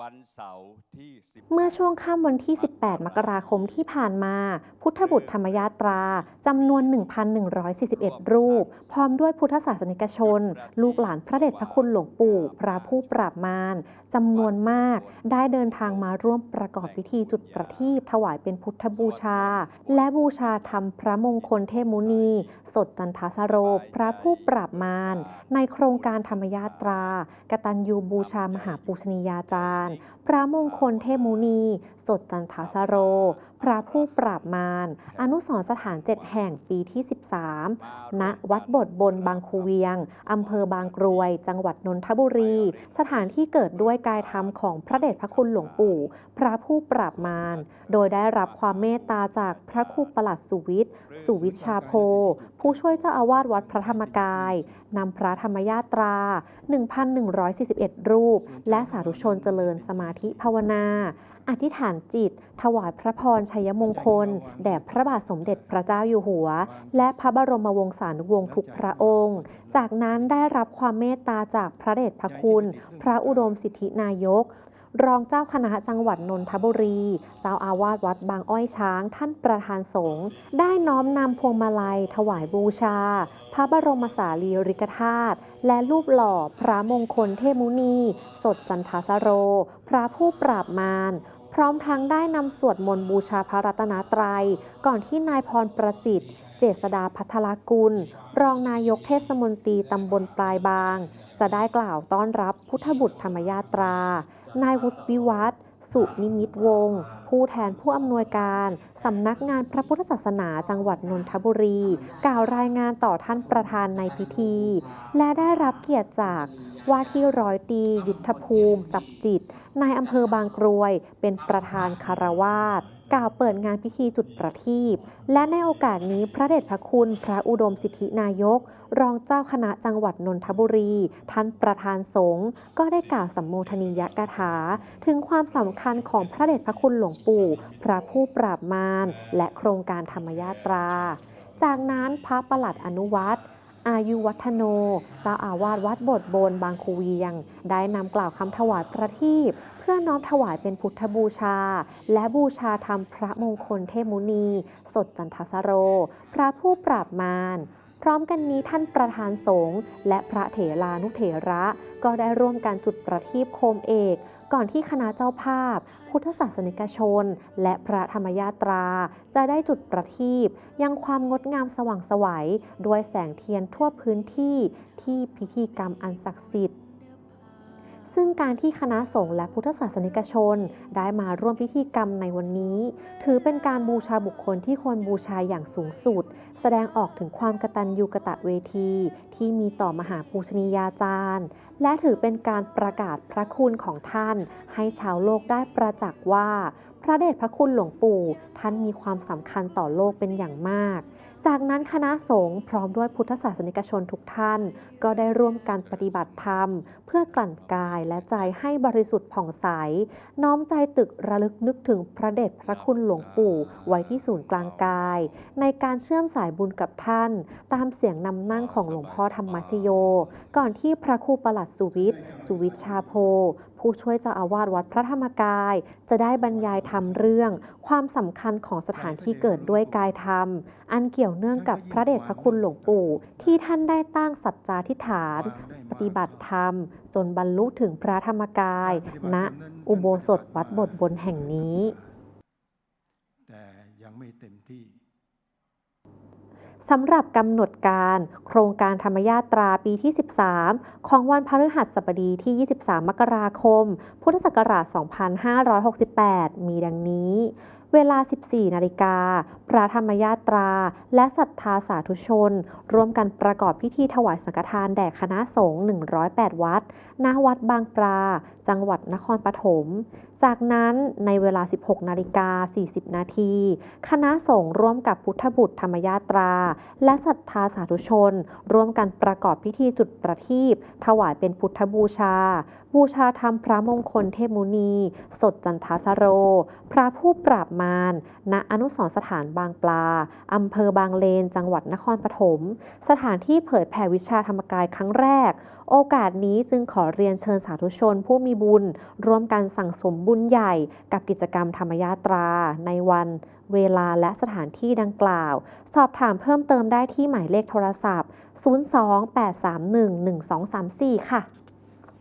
วันเสาร์ที่10เมื่อช่วงค่ำวันที่ 18 มกราคมที่ผ่านมา พุทธบุตรธรรมยาตราจำนวน 1,141 รูป พร้อมด้วยพุทธศาสนิกชน ลูกหลานพระเดชพระคุณหลวงปู่ พระผู้ปราบมารจำนวนมาก ได้เดินทางมาร่วมประกอบพิธีจุดประทีปถวายเป็นพุทธบูชา และบูชาธรรมพระมงคลเทมุนี สดจันทสโร พระผู้ปราบมารในโครงการธรรมยาตรากตัญญูบูชามหาปูชนียาจารย์พระมงคลเทพมุนี สดจันทสโร พระผู้ปราบมาร อนุสรณ์สถานเจ็ดแห่งปีที่ 13 ณ วัดบทบนบางคูเวียง อำเภอบางกรวย จังหวัดนนทบุรี สถานที่เกิดด้วยกายธรรมของพระเดชพระคุณหลวงปู่ พระผู้ปราบมาร โดยได้รับความเมตตาจากพระครูประหลัดสุวิทย์ สุวิชชาโพ ผู้ช่วยเจ้าอาวาสวัดพระธรรมกาย นำพระธรรมยาตรา 1,141 รูป และสาธุชนเจริญสมาธิภาวนา อธิษฐานจิต ถวายพระพรชัยมงคล แด่พระบาทสมเด็จพระเจ้าอยู่หัว และพระบรมวงศานุวงศ์ทุกพระองค์ จากนั้นได้รับความเมตตาจากพระเดชพระคุณ พระอุดมสิทธินายก รองเจ้าคณะจังหวัดนนทบุรี เจ้าอาวาสวัดบางอ้อยช้าง ท่านประธานสงฆ์ได้น้อมนำพวงมาลัย ถวายบูชา พระบรมสารีริกธาตุและรูปหล่อพระมงคลเทมุนี สดจันทสโร พระผู้ปราบมารพร้อมทั้งได้นำสวดมนต์บูชาพระรัตนตรัย ก่อนที่นายพรประสิทธิ์ เจษดาพัทลกุล รองนายกเทศมนตรีตำบลปลายบาง จะได้กล่าวต้อนรับพุทธบุตรธรรมยาตรา นายวุฒิวิวัฒน์สุนิมิตวงศ์ผู้แทนผู้อำนวยการสำนักงานพระพุทธศาสนาจังหวัดนนทบุรี กล่าวรายงานต่อท่านประธานในพิธี และได้รับเกียรติจากว่าที่ร้อยตรียุทธภูมิ จับจิตนายอำเภอบางกรวย เป็นประธานคารวาส กล่าวเปิดงานพิธีจุดประทีปและในโอกาสนี้พระเดชพระคุณพระอุดมสิทธินายก รองเจ้าคณะจังหวัดนนทบุรี ท่านประธานสงฆ์ก็ได้กล่าวสัมโมทนียกถา ถึงความสำคัญของพระเดชพระคุณหลวงปู่ พระผู้ปราบมารและโครงการธรรมยาตรา จากนั้นพระประหลัดอนุวัตร อายุวัฒโน เจ้าอาวาสวัดบทโบนบางคูเวียง ได้นำกล่าวคำถวายพระทีปเพื่อน้อมถวายเป็นพุทธบูชา และบูชาธรรมพระมงคลเทมุนี สดจันทสโร พระผู้ปราบมาร พร้อมกันนี้ท่านประธานสงฆ์และพระเถรานุเถระ ก็ได้ร่วมการจุดประทีปโคมเอก ก่อนที่คณะเจ้าภาพ พุทธศาสนิกชน และพระธรรมยาตรา จะได้จุดประทีปยังความงดงามสว่างไสวัยด้วยแสงเทียนทั่วพื้นที่ที่พิธีกรรมอันศักดิ์สิทธิ์ ซึ่งการที่คณะสงฆ์และพุทธศาสนิกชน ได้มาร่วมพิธีกรรมในวันนี้ ถือเป็นการบูชาบุคคลที่ควรบูชาอย่างสูงสุด แสดงออกถึงความกตัญญูกตเวที ที่มีต่อมหาปูชนียาจารย์ และถือเป็นการประกาศพระคุณของท่าน ให้ชาวโลกได้ประจักษ์ว่า พระเดชพระคุณหลวงปู่ ท่านมีความสำคัญต่อโลกเป็นอย่างมาก จากนั้นคณะสงฆ์พร้อมด้วยพุทธศาสนิกชนทุกท่าน ก็ได้ร่วมกันปฏิบัติธรรม เพื่อกลั่นกายและใจให้บริสุทธิ์ผ่องใส น้อมใจตึกระลึกนึกถึงพระเดชพระคุณหลวงปู่ไว้ที่ศูนย์กลางกาย ในการเชื่อมสายบุญกับท่าน ตามเสียงนำนั่งของหลวงพ่อธรรมชโย ก่อนที่พระครูประหลัดสุวิทย์ สุวิชชาโพ ผู้ช่วยเจ้าอาวาสวัดพระธรรมกาย จะได้บรรยายธรรมเรื่อง ความสำคัญของสถานที่เกิดด้วยกายธรรม อันเกี่ยวเนื่องกับพระเดชพระคุณหลวงปู่ ที่ท่านได้ตั้งสัจจาธิษฐาน ปฏิบัติธรรม จนบรรลุถึงพระธรรมกาย ณ อุโบสถวัดบทบนแห่งนี้ แต่ยังไม่เต็มที่ สำหรับกำหนดการ โครงการธรรมยาตราปีที่ 13 ของวันพฤหัสบดีที่ 23 มกราคม พุทธศักราช 2568 มีดังนี้ เวลา 14 นาฬิกา พระธรรมยาตรา และศรัทธาสาธุชน ร่วมกันประกอบพิธีถวายสังฆทานแด่คณะสงฆ์ 108 วัด ณ วัดบางปลา จังหวัดนครปฐม จากนั้นในเวลา 16 นาฬิกา 40 นาที คณะสงฆ์ร่วมกับพุทธบุตรธรรมยาตรา และศรัทธาสาธุชน ร่วมกันประกอบพิธีจุดประทีปถวายเป็นพุทธบูชา บูชาธรรมพระมงคลเทพมุนี สดจันทสโร พระผู้ปราบมารณอนุสรสถานบางปลาอำเภอบางเลนจังหวัดนครปฐมสถานที่เผยแผ่วิชาธรรมกายครั้งแรก โอกาสนี้จึงขอเรียนเชิญสาธุชนผู้มีบุญ ร่วมกันสั่งสมบุบุญใหญ่กับกิจกรรมธรรมยาตราในวันเวลาและสถานที่ดังกล่าว สอบถามเพิ่มเติมได้ที่หมายเลขโทรศัพท์ 028311234 ค่ะ